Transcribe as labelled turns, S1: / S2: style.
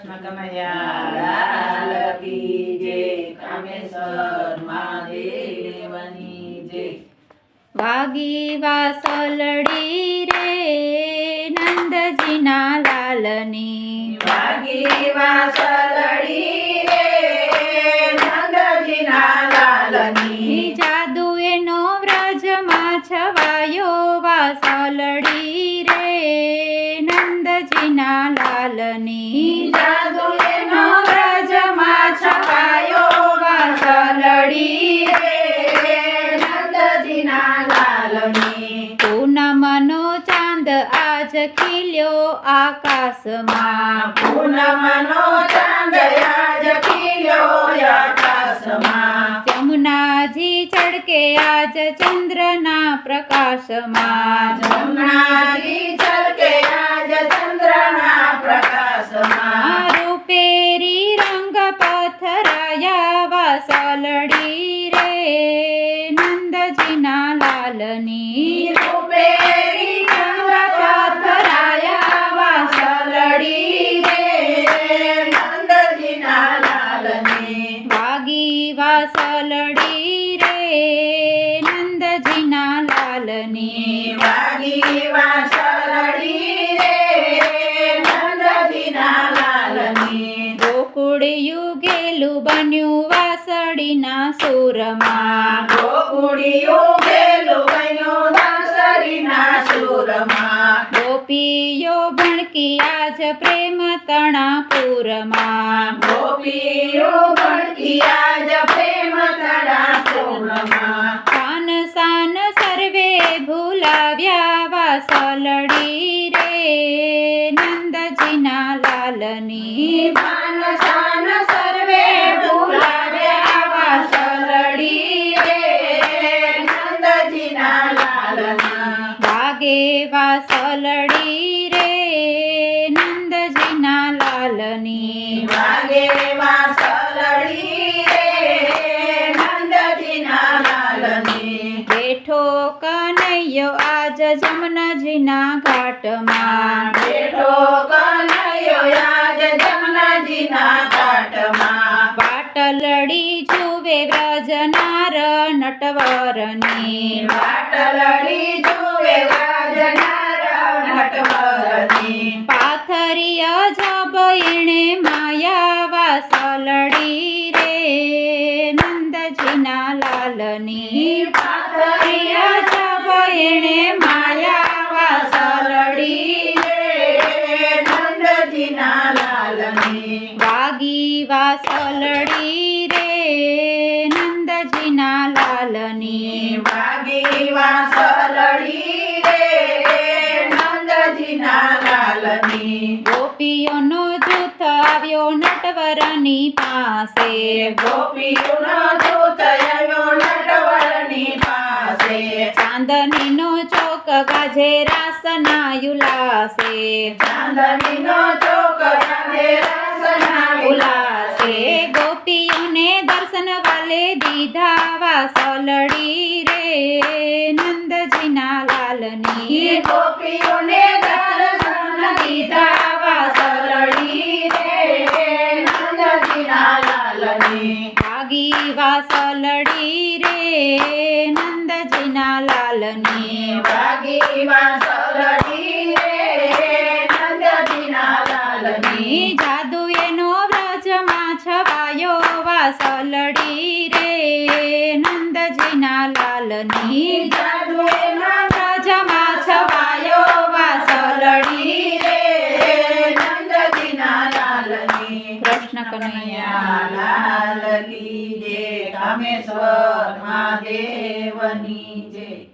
S1: કૃષ્ણ કનૈયા કી જય કામેશ્વર મહાદેવની જય
S2: વાગી વાસલડી રે નંદજીના લાલની.
S1: વાગી વાસલડી રે નંદજીના લાલની.
S2: જાદુ એનો વ્રજમાં છવાયો વાસલડી રે નંદજીના લાલની
S1: જાદુ એનો વ્રજમાં છપાયો વાસલડી નંદજીના લાલની.
S2: પૂનમનો ચાંદ આજ ખીલ્યો આકાશમાં.
S1: પૂનમનો ચાંદ આજ ખીલ્યો આકાશમાં.
S2: ચડકે આજ ચંદ્રના પ્રકાશમાં.
S1: જમનાજી છલકે આજ ચંદ્રના પ્રકાશમાં.
S2: રૂપેરી રંગ પથરાયા વાસલડી રે. નંદજીના લાલની
S1: રૂપેરી રંગ પથરાયા વાસલડી રે. નંદજીના લાલની.
S2: વાગી વાસલડી રે નંદજીના લાલને
S1: વાગી વાસલડી રે. નંદજીના લાલની
S2: બન્યું વાસળીના સુરમાં.
S1: દાસરીના સુરમાં.
S2: ગોપીઓ ભણકી આજ પ્રેમ તણાપુરમાં.
S1: ગોપીઓ ભણકી આજ પ્રેમ તણાપુરમાં.
S2: કાન સાન સર્વે ભૂલાવ્યા વાસલડી રે. નંદજીના લાલની
S1: પાન
S2: વાગે સલડી રે નંદજીના લાલની.
S1: વાગે સલડી રે નંદજીના લાલની.
S2: બેઠો કનૈયો આજ જમનાજીના ઘાટમાં.
S1: બેઠો કનૈયો આજ જમનાજીના ઘાટમાં.
S2: પાટલડી જુએ વ્રજનાર નટવરની
S1: વાટલડી જુએ વાજનાર નટવરની
S2: પાથરિય જબ એણે માયા વાસલડી રે નંદજીના લાલની
S1: પાથરિય જબ એણે માયા વાસલડી રે નંદજીના લાલની
S2: વાગી વાસલડી રે લાલની
S1: વાગી વાસલડી રે નંદજીના લાલની.
S2: ગોપીઓનો જૂથ આવ્યો નટવરની પાસે.
S1: ગોપીઓનો જૂથ આવ્યો નટવરની પાસે.
S2: ચાંદનીનો ચોક ગાજે રાસના યુલાસે.
S1: ચાંદનીનો ચોક ગાજે રાસના
S2: ઉલાસે. ગોપીઓને દર્શન વાલે દીધા વાસલડી રે. નંદજીના લાલની
S1: ગોપીઓને દર્શન દીધા વાસલડી રે. નંદજીના લાલની.
S2: ભાગી વાસલડી રે. નંદજીના લાલની.
S1: વાગી વાસલડી રે નંદજીના લાલની
S2: જાદુ એનો વ્રજમાં છવાયો વાસલડી રે. નંદજીના લાલની
S1: જાદુ એના
S2: વ્રજમાં
S1: છવાયો વાસલડી રે. નંદજીના લાલની
S2: કૃષ્ણ કનૈયા
S1: લાલ કી જય. કામેશ્વર મહાદેવની જય.